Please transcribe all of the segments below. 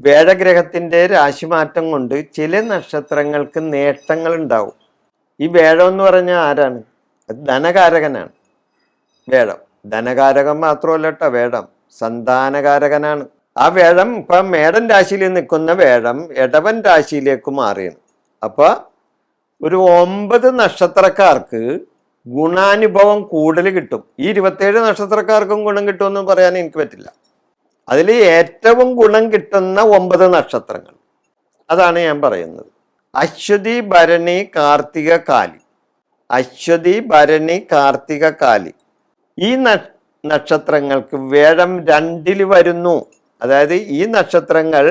വേഴഗ്രഹത്തിന്റെ രാശിമാറ്റം കൊണ്ട് ചില നക്ഷത്രങ്ങൾക്ക് നേട്ടങ്ങൾ ഉണ്ടാവും ഈ വേഴം എന്ന് പറഞ്ഞാൽ ആരാണ്? അത് ധനകാരകനാണ്. വേഴം. ധനകാരകം മാത്രമല്ല കേട്ടോ വേഴം. സന്താനകാരകനാണ്. ആ വേഴം ഇപ്പൊ മേടൻ രാശിയിൽ നിൽക്കുന്ന വേഴം ഇടവൻ രാശിയിലേക്ക് മാറിയാണ്. അപ്പൊ ഒരു ഒമ്പത് നക്ഷത്രക്കാർക്ക് ഗുണാനുഭവം കൂടുതൽ കിട്ടും. ഈ ഇരുപത്തേഴ് നക്ഷത്രക്കാർക്കും ഗുണം കിട്ടുമെന്ന് പറയാൻ എനിക്ക് പറ്റില്ല. അതിൽ ഏറ്റവും ഗുണം കിട്ടുന്ന ഒമ്പത് നക്ഷത്രങ്ങൾ. അതാണ് ഞാൻ പറയുന്നത്. അശ്വതി ഭരണി കാർത്തിക കാലി. അശ്വതി ഭരണി കാർത്തിക കാലി. ഈ നക്ഷത്രങ്ങൾക്ക് വേഴം രണ്ടിൽ വരുന്നു. അതായത് ഈ നക്ഷത്രങ്ങൾ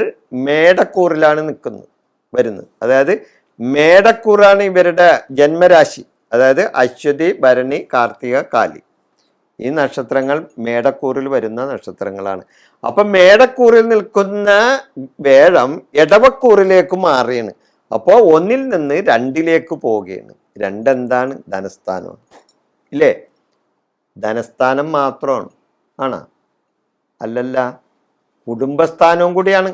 മേടക്കൂറിലാണ് നിൽക്കുന്നത് വരുന്നത്. അതായത് മേടക്കൂറാണ് ഇവരുടെ ജന്മരാശി. അതായത് അശ്വതി ഭരണി കാർത്തിക കാലി. ഈ നക്ഷത്രങ്ങൾ മേടക്കൂറിൽ വരുന്ന നക്ഷത്രങ്ങളാണ്. അപ്പൊ മേടക്കൂറിൽ നിൽക്കുന്ന വേഴം ഇടവക്കൂറിലേക്ക് മാറിയാണ്. അപ്പോൾ ഒന്നിൽ നിന്ന് രണ്ടിലേക്ക് പോവുകയാണ്. രണ്ടെന്താണ്? ധനസ്ഥാനമാണ്. ഇല്ലേ? ധനസ്ഥാനം മാത്രമാണ്. ആണോ? അല്ലല്ല. കുടുംബസ്ഥാനവും കൂടിയാണ്.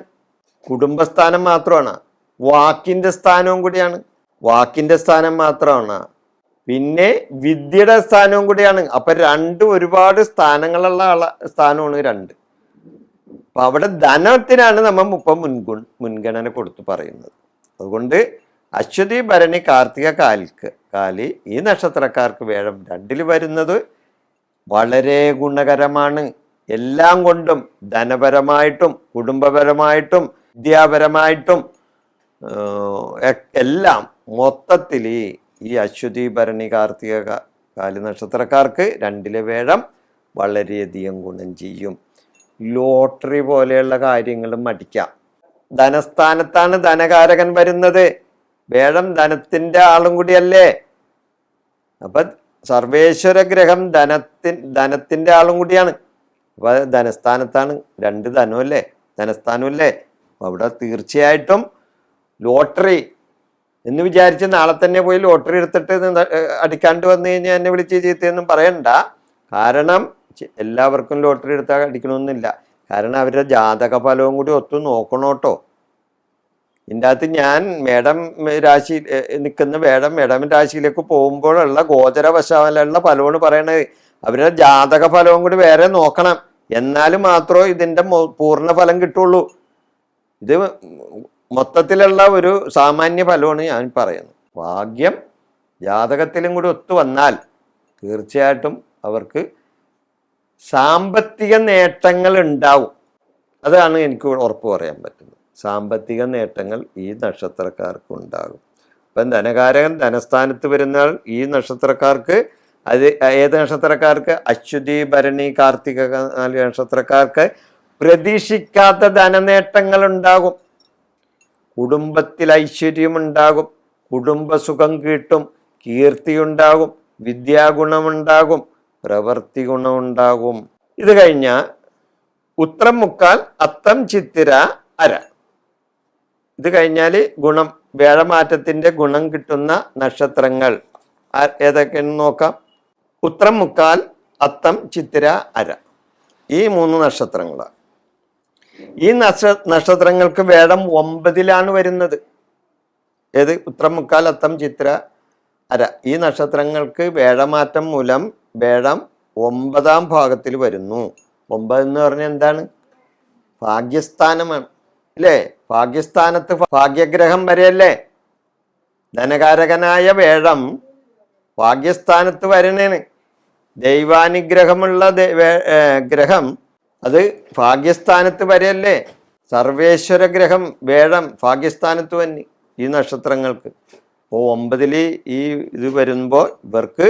കുടുംബസ്ഥാനം മാത്രമാണ്? വാക്കിന്റെ സ്ഥാനവും കൂടിയാണ്. വാക്കിന്റെ സ്ഥാനം മാത്രമാണ്? പിന്നെ വിദ്യയുടെ സ്ഥാനവും കൂടിയാണ്. അപ്പൊ രണ്ട് ഒരുപാട് സ്ഥാനങ്ങളുള്ള ആള സ്ഥാനമാണ് രണ്ട്. അപ്പൊ അവിടെ ധനത്തിനാണ് നമ്മൾ ഇപ്പം മുൻഗുൺ മുൻഗണന കൊടുത്ത് പറയുന്നത്. അതുകൊണ്ട് അശ്വതി ഭരണി കാർത്തിക കാലിക്ക് കാലി ഈ നക്ഷത്രക്കാർക്ക് വേഴം രണ്ടിൽ വരുന്നത് വളരെ ഗുണകരമാണ്. എല്ലാം കൊണ്ടും ധനപരമായിട്ടും കുടുംബപരമായിട്ടും വിദ്യാപരമായിട്ടും എല്ലാം മൊത്തത്തിൽ ഈ അശ്വതി ഭരണി കാർത്തിക കാലി നക്ഷത്രക്കാർക്ക് രണ്ടിലെ വേഴം വളരെയധികം ഗുണം ചെയ്യും. ലോട്ടറി പോലെയുള്ള കാര്യങ്ങളും അടിക്കാം ധനസ്ഥാനത്താണ് ധനകാരകൻ വരുന്നത്. വേഴം ധനത്തിന്റെ ആളും കൂടിയല്ലേ? അപ്പൊ സർവേശ്വര ഗ്രഹം ധനത്തിൻ ധനത്തിന്റെ ആളും കൂടിയാണ്. അപ്പൊ ധനസ്ഥാനത്താണ് രണ്ട് ധനമല്ലേ? ധനസ്ഥാനമല്ലേ? അവിടെ തീർച്ചയായിട്ടും ലോട്ടറി എന്ന് വിചാരിച്ച് നാളെ തന്നെ പോയി ലോട്ടറി എടുത്തിട്ട് അടിക്കാണ്ട് വന്നു കഴിഞ്ഞാൽ എന്നെ വിളിച്ച് ചീത്തയൊന്നും പറയണ്ട. കാരണം എല്ലാവർക്കും ലോട്ടറി എടുത്താൽ അടിക്കണമെന്നില്ല കാരണം അവരുടെ ജാതക ഫലവും കൂടി ഒത്തു നോക്കണോട്ടോ ഇതിന്റെ അകത്ത് ഞാൻ മേഡം രാശി നിൽക്കുന്ന മേഡം മേഡം രാശിയിലേക്ക് പോകുമ്പോഴുള്ള ഗോചരവശാലുള്ള ഫലമാണ് പറയണത്. അവരുടെ ജാതക ഫലവും കൂടി വേറെ നോക്കണം. എന്നാൽ മാത്രമേ ഇതിന്റെ പൂർണ ഫലം കിട്ടുള്ളൂ. ഇത് മൊത്തത്തിലുള്ള ഒരു സാമാന്യ ഫലമാണ് ഞാൻ പറയുന്നത്. ഭാഗ്യം ജാതകത്തിലും കൂടി ഒത്തു വന്നാൽ തീർച്ചയായിട്ടും അവർക്ക് സാമ്പത്തിക നേട്ടങ്ങൾ ഉണ്ടാവും. അതാണ് എനിക്ക് ഉറപ്പ് പറയാൻ പറ്റുന്നത്. സാമ്പത്തിക നേട്ടങ്ങൾ ഈ നക്ഷത്രക്കാർക്ക് ഉണ്ടാകും. ഇപ്പം ധനകാരകൻ ധനസ്ഥാനത്ത് വരുന്നാൽ ഈ നക്ഷത്രക്കാർക്ക് അത് ഏത് നക്ഷത്രക്കാർക്ക്? അശ്വതി ഭരണി കാർത്തിക നാല് നക്ഷത്രക്കാർക്ക് പ്രതീക്ഷിക്കാത്ത ധനനേട്ടങ്ങൾ ഉണ്ടാകും. കുടുംബത്തിൽ ഐശ്വര്യമുണ്ടാകും കുടുംബസുഖം കിട്ടും കീർത്തിയുണ്ടാകും വിദ്യാഗുണമുണ്ടാകും പ്രവൃത്തി ഗുണമുണ്ടാകും ഇത് കഴിഞ്ഞ ഉത്രം മുക്കാൽ അത്തം ചിത്തിര അര. ഇത് കഴിഞ്ഞാൽ ഗുണം വേഴമാറ്റത്തിന്റെ ഗുണം കിട്ടുന്ന നക്ഷത്രങ്ങൾ. ഏതൊക്കെയെന്ന് നോക്കാം. ഉത്രം മുക്കാൽ അത്തം ചിത്തിര അര. ഈ മൂന്ന് നക്ഷത്രങ്ങളാണ്. ഈ നക്ഷ നക്ഷത്രങ്ങൾക്ക് വേടം ഒമ്പതിലാണ് വരുന്നത്. ഏത്? ഉത്രം മുക്കാൽ അത്തം ചിത്ര അര. ഈ നക്ഷത്രങ്ങൾക്ക് വേഴമാറ്റം മൂലം വേഴം ഒമ്പതാം ഭാഗത്തിൽ വരുന്നു. ഒമ്പത് എന്ന് പറഞ്ഞാൽ എന്താണ്? ഭാഗ്യസ്ഥാനമാണ്. അല്ലേ? ഭാഗ്യസ്ഥാനത്ത് ഭാഗ്യഗ്രഹം വരെയല്ലേ? ധനകാരകനായ വേഴം ഭാഗ്യസ്ഥാനത്ത് വരണേന്. ദൈവാനുഗ്രഹമുള്ള ഗ്രഹം അത് ഭാഗ്യസ്ഥാനത്ത് വരെയല്ലേ? സർവേശ്വര ഗ്രഹം വേഴം ഭാഗ്യസ്ഥാനത്ത് തന്നെ ഈ നക്ഷത്രങ്ങൾക്ക്. അപ്പോൾ ഒമ്പതിൽ ഈ ഇത് വരുമ്പോൾ ഇവർക്ക്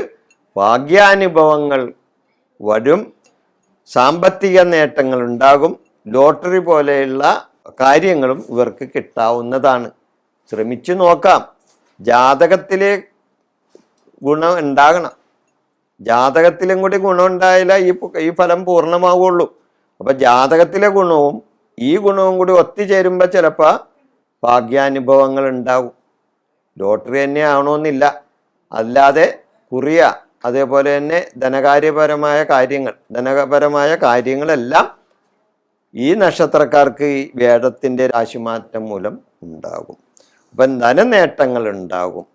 ഭാഗ്യാനുഭവങ്ങൾ വരും സാമ്പത്തിക നേട്ടങ്ങൾ ഉണ്ടാകും ലോട്ടറി പോലെയുള്ള കാര്യങ്ങളും ഇവർക്ക് കിട്ടാവുന്നതാണ്. ശ്രമിച്ചു നോക്കാം. ജാതകത്തിലെ ഗുണം ഉണ്ടാകണം. ജാതകത്തിലും കൂടി ഗുണം ഉണ്ടായാലേ ഈ ഈ ഫലം പൂർണമാവുള്ളൂ. അപ്പൊ ജാതകത്തിലെ ഗുണവും ഈ ഗുണവും കൂടി ഒത്തുചേരുമ്പോൾ ചിലപ്പോൾ ഭാഗ്യാനുഭവങ്ങൾ ഉണ്ടാകും. ലോട്ടറി തന്നെ ആവണമെന്നില്ല. അല്ലാതെ കുറിയ അതേപോലെ തന്നെ ധനകാര്യപരമായ കാര്യങ്ങൾ ധനപരമായ കാര്യങ്ങളെല്ലാം ഈ നക്ഷത്രക്കാർക്ക് ഈ വേദത്തിന്റെ രാശിമാറ്റം മൂലം ഉണ്ടാകും. അപ്പം ധനനേട്ടങ്ങൾ ഉണ്ടാകും.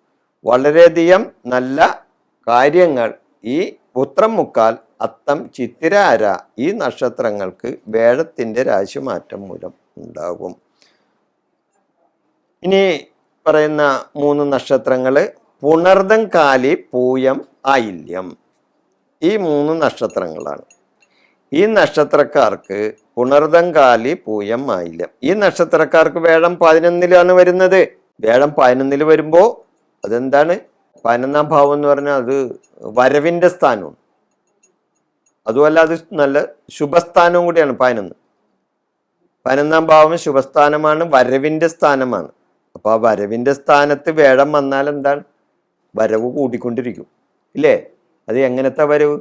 വളരെയധികം നല്ല കാര്യങ്ങൾ ഈ പുത്രം മുക്കാൽ അത്തം ചിത്തിരാര ഈ നക്ഷത്രങ്ങൾക്ക് വേഴത്തിന്റെ രാശിമാറ്റം മൂലം ഉണ്ടാകും. ഇനി പറയുന്ന മൂന്ന് നക്ഷത്രങ്ങൾ പുണർദം കാലി പൂയം ആയില്യം ഈ മൂന്ന് നക്ഷത്രങ്ങളാണ്. ഈ നക്ഷത്രക്കാർക്ക് പുണർദം കാലി പൂയം ആയില്യം ഈ നക്ഷത്രക്കാർക്ക് വേഴം പതിനൊന്നിലാണ് വരുന്നത്. വേഴം പതിനൊന്നിൽ വരുമ്പോൾ അതെന്താണ്? പതിനൊന്നാം ഭാവം എന്ന് പറഞ്ഞാൽ അത് വരവിന്റെ സ്ഥാനമാണ്. അതുമല്ല അത് നല്ല ശുഭസ്ഥാനവും കൂടിയാണ് പതിനൊന്ന്. പതിനൊന്നാം ഭാവം ശുഭസ്ഥാനമാണ് വരവിന്റെ സ്ഥാനമാണ്. അപ്പോൾ ആ വരവിന്റെ സ്ഥാനത്ത് വേഴം വന്നാൽ എന്താണ്? വരവ് കൂടിക്കൊണ്ടിരിക്കും. ഇല്ലേ? അത് എങ്ങനത്തെ വരവ്?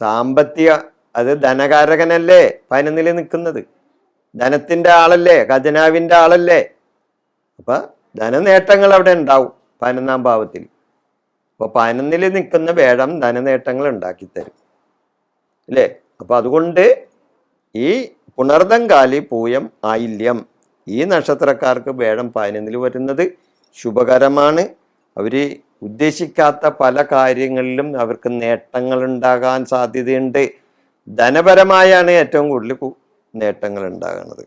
സാമ്പത്തിക അത് ധനകാരകനല്ലേ പതിനൊന്നിൽ നിൽക്കുന്നത്? ധനത്തിന്റെ ആളല്ലേ ഖജനാവിന്റെ ആളല്ലേ? അപ്പം ധനനേട്ടങ്ങൾ അവിടെ ഉണ്ടാവും പതിനൊന്നാം ഭാവത്തിൽ. അപ്പോൾ പതിനൊന്നിൽ നിൽക്കുന്ന വേഴം ധനനേട്ടങ്ങൾ ഉണ്ടാക്കി തരും അല്ലേ? അപ്പം അതുകൊണ്ട് ഈ പുണർദങ്കാലി പൂയം ആയില്യം ഈ നക്ഷത്രക്കാർക്ക് വേഴം പതിനൊന്നിൽ വരുന്നത് ശുഭകരമാണ്. അവർ ഉദ്ദേശിക്കാത്ത പല കാര്യങ്ങളിലും അവർക്ക് നേട്ടങ്ങൾ ഉണ്ടാകാൻ സാധ്യതയുണ്ട്. ധനപരമായാണ് ഏറ്റവും കൂടുതൽ നേട്ടങ്ങൾ ഉണ്ടാകുന്നത്.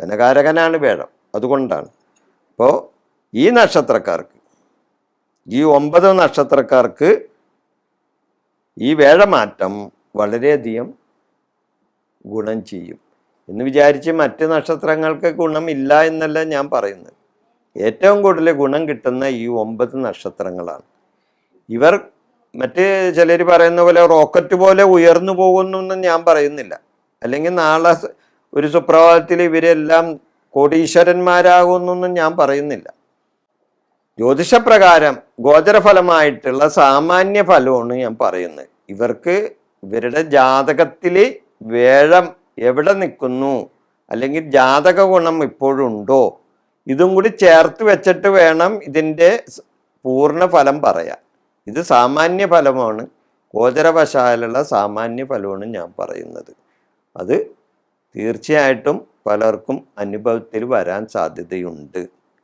ധനകാരകനാണ് വേഴം അതുകൊണ്ടാണ്. അപ്പോൾ ഈ നക്ഷത്രക്കാർക്ക് ഈ ഒമ്പത് നക്ഷത്രക്കാർക്ക് ഈ വേഴമാറ്റം വളരെയധികം ഗുണം ചെയ്യും. എന്ന് വിചാരിച്ച് മറ്റ് നക്ഷത്രങ്ങൾക്ക് ഗുണം ഇല്ല എന്നല്ല ഞാൻ പറയുന്നത്. ഏറ്റവും കൂടുതൽ ഗുണം കിട്ടുന്ന ഈ ഒമ്പത് നക്ഷത്രങ്ങളാണ്. ഇവർ മറ്റ് ചിലർ പറയുന്ന പോലെ റോക്കറ്റ് പോലെ ഉയർന്നു പോകുന്നൊന്നും ഞാൻ പറയുന്നില്ല. അല്ലെങ്കിൽ നാളെ ഒരു സുപ്രഭാതത്തിൽ ഇവരെല്ലാം കോടീശ്വരന്മാരാകുന്നൊന്നും ഞാൻ പറയുന്നില്ല. ജ്യോതിഷപ്രകാരം ഗോചരഫലമായിട്ടുള്ള സാമാന്യ ഫലമാണ് ഞാൻ പറയുന്നത്. ഇവർക്ക് ഇവരുടെ ജാതകത്തിൽ വേഴം എവിടെ നിൽക്കുന്നു? അല്ലെങ്കിൽ ജാതക ഗുണം ഇപ്പോഴുണ്ടോ ഇതും കൂടി ചേർത്ത് വെച്ചിട്ട് വേണം ഇതിന്റെ പൂർണ ഫലം പറയാൻ. ഇത് സാമാന്യ ഫലമാണ്. ഗോചരവശാലുള്ള സാമാന്യ ഫലമാണ് ഞാൻ പറയുന്നത്. അത് തീർച്ചയായിട്ടും പലർക്കും അനുഭവത്തിൽ വരാൻ സാധ്യതയുണ്ട്.